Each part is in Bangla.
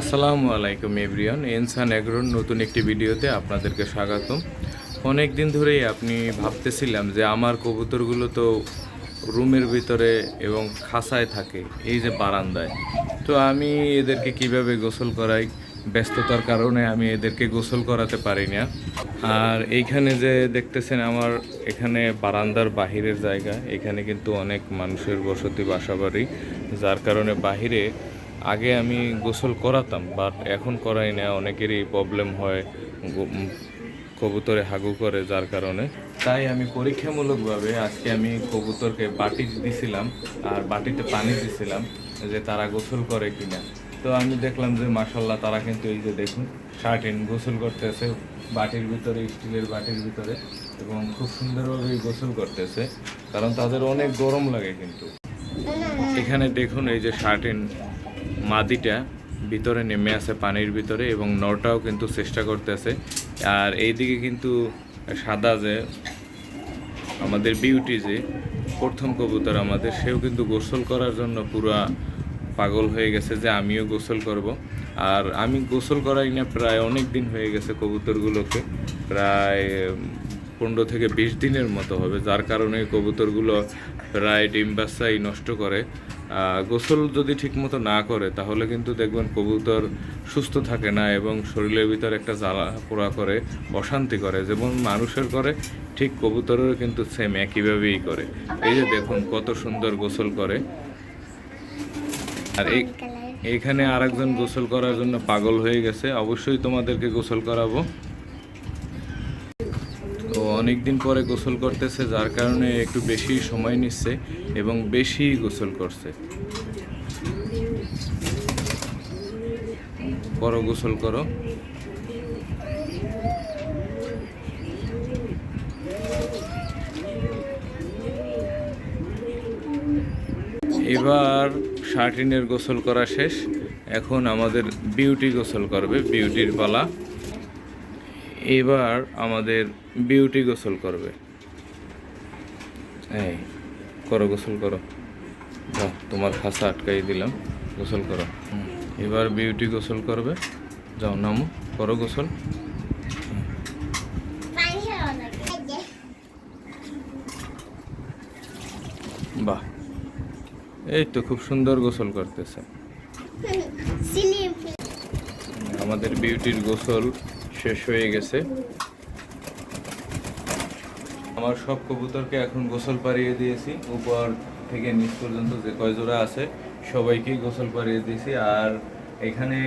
আসসালামু আলাইকুম এভরিয়ান এনসান এগ্রোর নতুন একটি ভিডিওতে আপনাদেরকে স্বাগতম। অনেক দিন ধরেই আপনি ভাবতেছিলাম যে আমার কবুতরগুলো তো রুমের ভিতরে এবং খাসায় থাকে, এই যে বারান্দায়। তো আমি এদেরকে কীভাবে গোসল করাই, ব্যস্ততার কারণে আমি এদেরকে গোসল করাতে পারি না। আর এইখানে যে দেখতেছেন আমার এখানে বারান্দার বাহিরের জায়গা, এখানে কিন্তু অনেক মানুষের বসতি বাসাবাড়ি, যার কারণে বাহিরে আগে আমি গোসল করাতাম বাট এখন করাই না, অনেকেরই প্রবলেম হয় কবুতরে হাগু করে যার কারণে। তাই আমি পরীক্ষামূলকভাবে আজকে আমি কবুতরকে বাটি দিছিলাম, আর বাটিতে পানি দিছিলাম, যে তারা গোসল করে কিনা। তো আমি দেখলাম যে মাসাল্লাহ তারা কিন্তু এই যে দেখুন শার্ট শার্টিন গোসল করতেছে, বাটির ভিতরে স্টিলের বাটির ভিতরে, এবং খুব সুন্দরভাবে গোসল করতেছে, কারণ তাদের অনেক গরম লাগে কিন্তু। এখানে দেখুন এই যে শার্ট শার্টিন মাদিটা ভিতরে নেমে আছে পানির ভিতরে এবং নটাও কিন্তু চেষ্টা করতেছে। আর এইদিকে কিন্তু সাদা যে আমাদের বিউটি যে, প্রথম কবুতর আমাদের, সেও কিন্তু গোসল করার জন্য পুরা পাগল হয়ে গেছে যে আমিও গোসল করব। আর আমি গোসল করাই না, প্রায় অনেক দিন হয়ে গেছে কবুতরগুলোকে। প্রায় পনেরো থেকে বিশ দিনের মতো হবে, যার কারণে কবুতরগুলো প্রায় ডিম নষ্ট করে। গোসল যদি ঠিকমতো না করে, তাহলে কিন্তু দেখবেন কবুতর সুস্থ থাকে না এবং শরীরের ভিতরে একটা জ্বালা পোড়া করে, অশান্তি করে। যেমন মানুষের করে ঠিক কবুতরেরও কিন্তু সেম একইভাবেই করে। এই যে দেখুন কত সুন্দর গোসল করে। আর এই এইখানে আরেকজন গোসল করার জন্য পাগল হয়ে গেছে। অবশ্যই তোমাদেরকে গোসল করাবো। অনেক দিন পরে গোসল করতেছে, যার কারণে একটু বেশি সময় নিচ্ছে এবং বেশি গোসল করছে। করো গোসল করো। এবার শার্টিনের গোসল করা শেষ। এখন আমাদের বিউটি গোসল করবে, বিউটির পালা। এবার আমাদের বিউটি গোসল করবে। এই করো গোসল করো। যাও তোমার খাসা আটকাই দিলাম। গোসল করো। এবার বিউটি গোসল করবে। যাও নামো করো গোসল। বাহ এই তো খুব সুন্দর গোসল করতেছে। আমাদের বিউটির গোসল শেষ হয়ে গেছে। আমার সব কবুতরকে এখন গোসল পাড়িয়ে দিয়েছি। উপর থেকে নিচ পর্যন্ত যে কয় জোড়া আছে, সবাইকেই গোসল পাড়িয়ে দিয়েছি। আর এখানে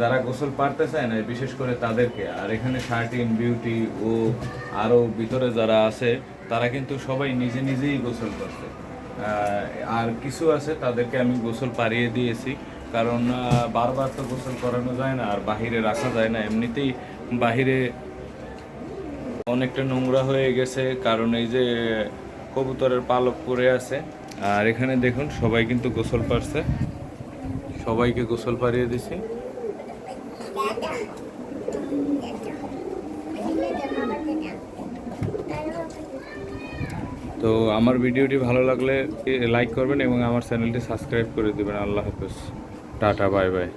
যারা গোসল পারতে চায় না, বিশেষ করে তাদেরকে। আর এখানে শার্টিন বিউটি ও আরও ভিতরে যারা আছে, তারা কিন্তু সবাই নিজে নিজেই গোসল করছে। আর কিছু আছে তাদেরকে আমি গোসল পাড়িয়ে দিয়েছি। কারণ বারবার তো গোসল করানো যায় না আর বাহিরে রাখা যায় না। এমনিতেই বাহিরে অনেকটা নোংরা হয়ে গেছে, কারণ এই যে কবুতরের পালক পরে আছে। আর এখানে দেখুন, সবাই কিন্তু গোসল পারছে। সবাইকে গোসল পাড়িয়ে দিছি। তো আমার ভিডিওটি ভালো লাগলে লাইক করবেন এবং আমার চ্যানেলটি সাবস্ক্রাইব করে দেবেন। আল্লাহ হাফেজ। Tata bye bye.